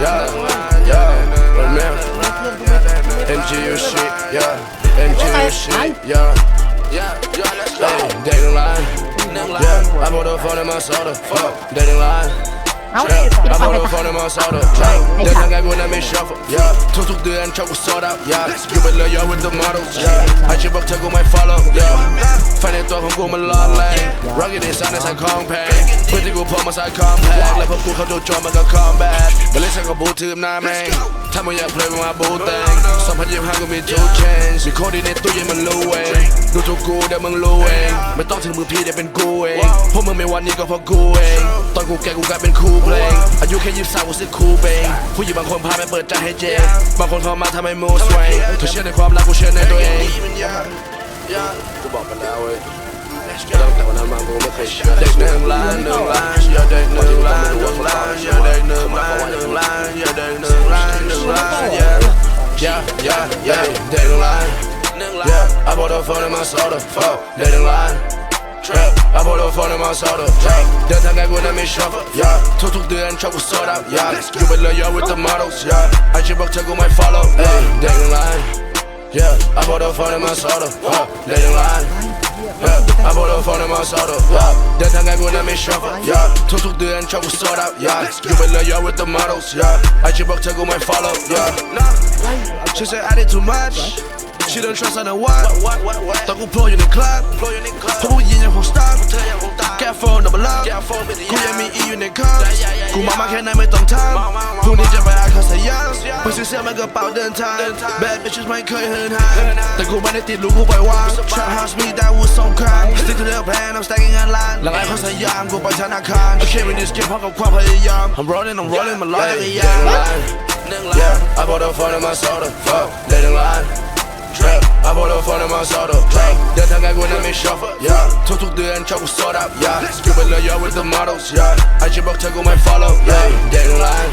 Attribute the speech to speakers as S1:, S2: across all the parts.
S1: yeah, yeah, remember MGU shit, yeah, MGU shit, yeah, yeah, yeah, let's go. Hey, dating line, yeah, I bought a phone in my soda, fuck, dating line. Yeah, I bought a phone in my soda. Yeah, that young guy wanna make shuffle. Yeah, two took the and trouble sort out. Yeah, you better lay with the models. Yeah, I chip up to go my follow. Yeah, find it through go my law lane. Rugged is on as I compact. Pretty good promise I compact. Like a cool, I do drum like a combat. But let's go boot to him now, man. เพื่อนที่กูพกมาใส่คอมแพงและพวกกูเขาโดนโจมมันก็ combat มาเล่นใส่กับบูทีมหน้าแม่งถ้ามึงอยาก play with my boo thing 2025กูมี two chains มีโคดีในตู้เย็นมันรู้เองดูถูกกูเดี๋ยวมึงรู้เองไม่ต้องถึงมือพี่เดี๋ยวเป็นกูเองพวกมึงไม่วันนี้ก็เพราะกูเองตอนกูแก่กูกลายเป็นครูเพลงอายุแค่ยี่สิบสามกูซื้อครูเบงผู้หญิงบางคนพาไปเปิดใจให้เจบางคนเข้ามาทำให้มูสเวงเธอเชื่อในความรักกูเชื่อในตัวเองกูบอกกันแล้วเว้ยตั้งแต่วันนั้นมากูไม่เคยเชื่อเด็กหนึ่งล้านหนึ่งล้านอย่าเด็กหนึ่งล้านหนึ่งล้านอย่าเด็กหนึ่ง my soda, fuck, they in line, Trap, I pull up on my soda, drink. Den 생각보다 미쳐버, yeah. 토속들은 전부 sold out, yeah. You better love with the models, yeah. 안심박차고 my follow, hey. They in line, yeah. I pull up on my soda, huh. They in line, Yeah, I pull up on my soda, yeah. 내 생각보다 미쳐버, yeah. 토속들은 전부 sold out, yeah. You better love with the models, yeah. 안심박차고 my follow, yeah. She said I did too much. She don't trust, I know why. Tao cũng plug in the club. Không muốn gì nhận hồn star. Get phone double up. Cô em mi yêu nên khóc. Cô mama khen này mấy tuần time. Cô đi chơi bài ai khó say young. Bây giờ xem mấy cái bảo đơn time. Bad bitches mày khơi hơn hai. Tại cô mày để tiền lũ cô bài hoang. Trap house me that was so kind. Stick to the plan, I'm stacking online. Là ai khó say I'm bài chán à khan. Okay, we need skip, không còn quá phải young. I'm rolling, I'm rolling, my life. Yeah, I bought a phone in my soda. Fuck, letting line. Drink. I bought a phone in my soda. Drink. That's how I go na shuffle. Yeah. Tog tog det en chop och sort up. Yeah. Scribbler jag with the models. Yeah. I chip up tag my follow. Yeah. Dating line.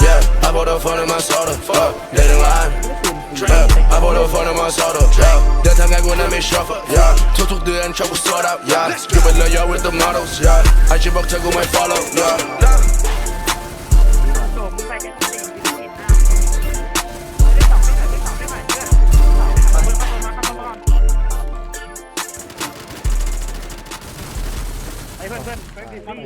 S1: Yeah. I bought a phone in my soda. Fuck. Dating line. Yeah. I bought a phone in my soda. Yeah. That's how I go na shuffle. Yeah. Tog tog det en chop och sort out. Yeah. Scribbler jag with the models. Yeah. I chip up tag my follow. Yeah.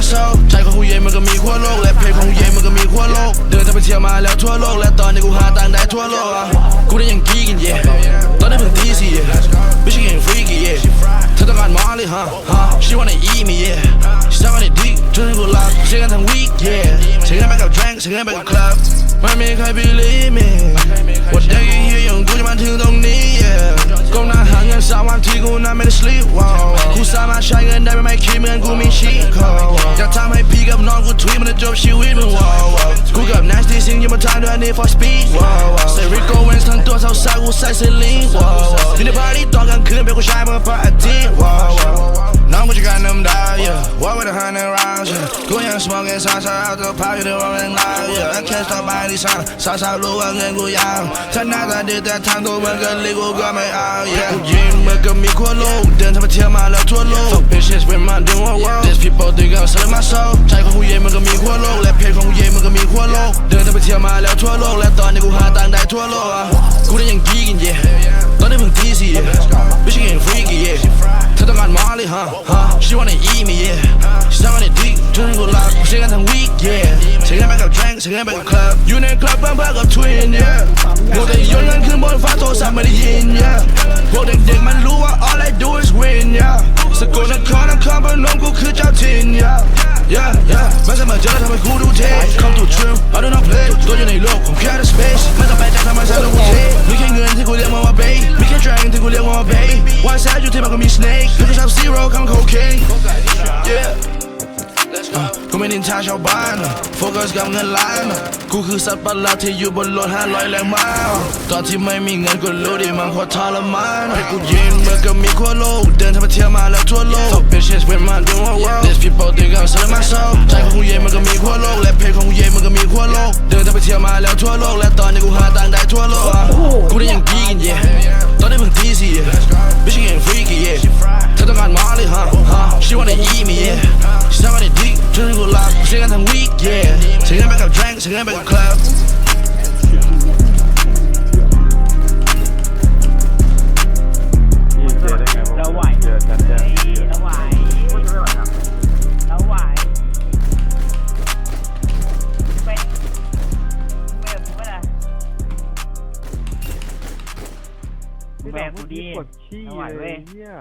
S1: think I'm selling my soul ใจของกูเย็นมันก็มีขั้วโลก และเพลงของกูเย็นมันก็มีขั้วโลก เดินทางไปเที่ยวมาแล้วทั่วโลก และตอนนี้กูหาตังค์ได้ทั่วโลกอะกูได้ยังกี้กันเย่ตอนนี้เพิ่งตีสี่เย่ Bitch getting freaky yeah เธอต้องการมอลลี่ฮะ She wanna eat me yeah She talking it deep จนกูหลับใช้กันทั้ง week yeah ใช้กันไปกับ drink ใช้กันไปกับ club ไม่มีใคร believe me tweet, man, the drop shit with me, whoa, whoa, Cook up nasty, sing you my time, do I need for speed, wow, whoa, Say Rico wins, turn doors outside, who's side, say lean, wow, whoa, In the party, dog, I'm killing, baby, shy, my party, wow, wow. น้องกูจะการน้ำดาว yeah Walk with a hundred rounds yeah กูยัง smoking สาวๆเอาตัวพาอยู่ในวงเล่นลาว yeah I can't stop by ที่สั่งสาวๆรู้ว่าเงินกูยาวถ้าหน้าตาดีแต่ทางตัวมันก็ลีกูก็ไม่เอา yeah กูยินเมื่อก็มีขั้วโลกเดินทางไปเที่ยวมาแล้วทั่วโลก Fuck bitches with my doing what wow These people think I'm selling my soul ใจของกูเย็นมันก็มีขั้วโลกและเพลงของกูเย็นมันก็มีขั้วโลก เดินทางไปเที่ยวมาแล้วทั่วโลกและตอนนี้กูหาตังค์ได้ทั่วโลกอะกูได้ยังกีกันเย่ She wanna eat me, yeah. She's on the deep, doing a lot. She got some weak, yeah. She got back up drink, she got back up club. You need club, I'm back up twin, yeah. Go to your young king boy, fight to somebody in, yeah. Go to dick, man, Lua, all I do is win, yeah. So go to call and come, but no go cut your tin, yeah. Yeah, yeah. Mess up my judge, I'm a good dude, Come to trim, I don't know play. Go to the low, come care the space. Mess up my judge, I'm a shadow, okay. Dragon ที่กูเรียกมันว่า babe One side อยู่ที่มันก็มี snake พี่ก็ชอบ zero คำ cocaine yeah Let's go อะกูไม่นินทาชาวบ้านอะโฟกัสกับเงินล้านอะกูคือสัตว์ประหลาดที่อยู่บนรถห้าร้อยแรงม้าอะตอนที่ไม่มีเงินกูรู้ดีมันโคตรทรมานให้กูยืนเมื่อก็มีขั้วโลก เดินทางไปเที่ยวมาแล้วทั่วโลก Fuck bitches with my doing what world These people think I'm selling my soul ใจของกูเย็นมันก็มีขั้วโลก และเพลงของกูเย็นมันก็มีขั้วโลก เดินทางไปเที่ยวมาแล้วทั่วโลก และตอนนี้กูหาตังค์ได้ทั่วโลก bitch, and I'm a club.
S2: Bad กด
S3: ขี้
S2: เลย
S3: เนี่ย